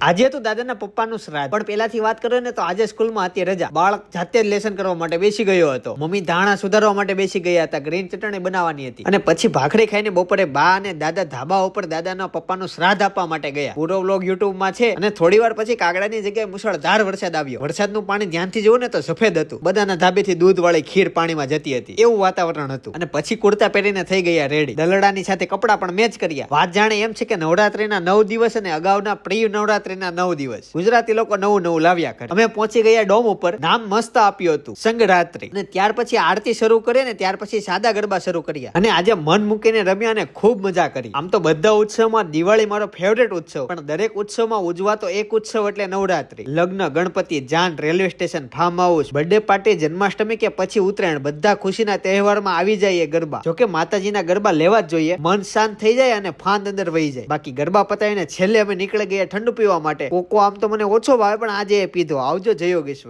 આજે તો દાદાના પપ્પાનું શ્રાદ્ધ. પણ પેલાથી વાત કરો ને તો આજે સ્કૂલમાં હતી રજા. બાળક જાતે જ લેસન કરવા માટે બેસી ગયો હતો. મમ્મી ધાણા સુધારવા માટે બેસી ગયા હતા. ગ્રીન ચટણી બનાવવાની હતી. અને પછી ભાખરી ખાઈને બપોરે બા અને દાદા ધાબા ઉપર દાદાના પપ્પાનું શ્રાદ્ધ આપવા માટે ગયા. પૂરો વ્લોગ યુટ્યુબમાં છે અને થોડી વાર પછી કાગડાની જગ્યાએ મુશળધાર વરસાદ આવ્યો. વરસાદનું પાણી ધ્યાનથી જોવું ને તો સફેદ હતું. બધાના ધાબેથી દૂધ વાળી ખીર પાણીમાં જતી હતી. એવું વાતાવરણ હતું. અને પછી કુર્તા પહેરીને થઈ ગયા રેડી. દલડાની સાથે કપડાં પણ મેચ કર્યા. વાત જાણે એમ છે કે નવરાત્રીના નવ દિવસ અને અગાઉના પ્રી નવરાત્રીના નવ દિવસ. ગુજરાતી લોકો નવું નવું લાવ્યા કરે. અમે પહોંચી ગયા ડોમ ઉપર. નામ મસ્ત આપ્યું હતું. સંગરાત્રી. અને ત્યાર પછી આરતી શરૂ કરી ને ત્યાર પછી સાદા ગરબા શરૂ કર્યા. અને આજે મન મૂકીને રમ્યા અને ખૂબ મજા કરી. આમ તો બધા ઉત્સવમાં દિવાળી મારો ફેવરેટ ઉત્સવ. પણ દરેક ઉત્સવમાં ઉજવાતો એક ઉત્સવ એટલે નવરાત્રી. લગ્ન, ગણપતિ, જાન, railway station farm house birthday party Janmashtami કે પછી ઉત્તરાયણ. બધા ખુશીના તહેવારમાં આવી જાય એ ગરબા. જોકે માતાજીના ગરબા લેવા જ જોઈએ. મન શાંત થઈ જાય અને ફાંદ અંદર વહી જાય. બાકી ગરબા પતાવીને છેલ્લે અમે નીકળી ગયા ઠંડુ પીવા માટે. કોકો આમ તો મને ઓછો ભાવે પણ આજે એ પીધો. આવજો જય યોગેશ્વર